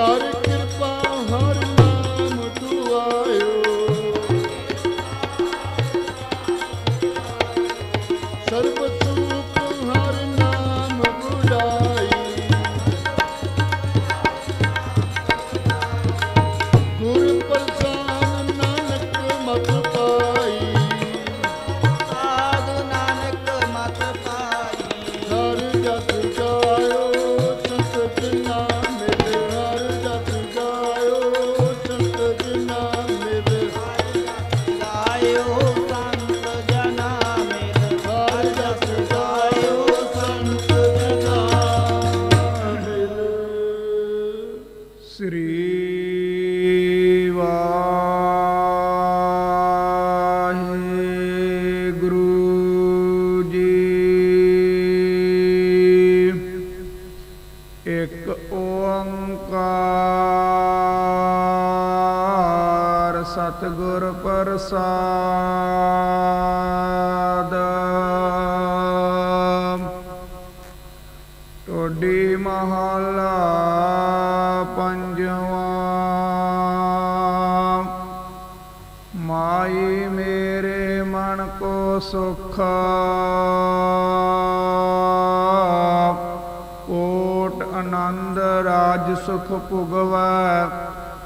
cari ਸਤਿਗੁਰ ਪ੍ਰਸਾਦ। ਟੋਡੀ ਮਹਲਾ ਪੰਜਵਾ। ਮਾਈ ਮੇਰੇ ਮਨ ਕੋ ਸੁਖ। ਕੋਟ ਆਨੰਦ ਰਾਜ ਸੁਖ ਭੁਗਵੈ।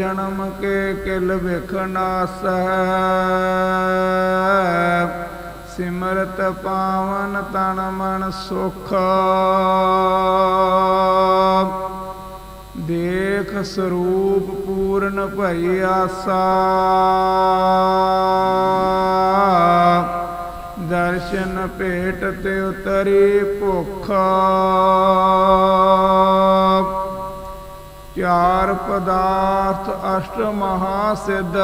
ਜਨਮ ਕੇ ਕਿਲ ਵਿਖ ਸਿਮਰਤ ਪਾਵਨ ਤਨ ਮਨ ਸੁਖ। ਦੇਖ ਸਰੂਪ ਪੂਰਨ ਭਈ ਆਸਾ। ਦਰਸ਼ਨ ਭੇਟ ਤੇ ਉਤਰੀ ਭੁੱਖ। ਚਾਰ ਪਦਾਰਥ ਅਸ਼ਟ ਮਹਾ ਸਿੱਧ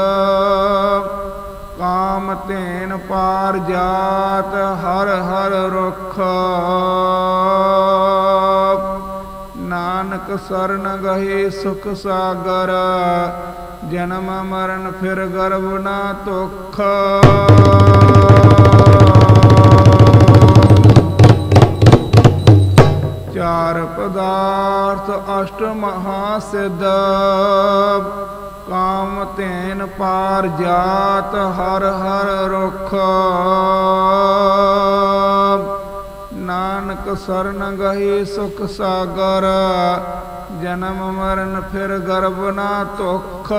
ਕਾਮ ਤੇਨ ਪਾਰ ਜਾਤ ਹਰ ਹਰ ਰੁਖ। ਨਾਨਕ ਸਰਨ ਗਹੇ ਸੁਖ ਸਾਗਰ, ਜਨਮ ਮਰਨ ਫਿਰ ਗਰਭ ਨਾ ਤੁਖ ਪਦਾਰਥ ਅਸ਼ਟ ਮਹਾ ਸਿੱਧ, ਕਾਮ ਤੇਨ ਪਾਰ ਜਾਤ ਹਰ ਹਰ ਰੁਖ। ਨਾਨਕ ਸਰਨ ਗਹੀ ਸੁਖ ਸਾਗਰ, ਜਨਮ ਮਰਨ ਫਿਰ ਗਰਭ ਨਾ ਤੁਖ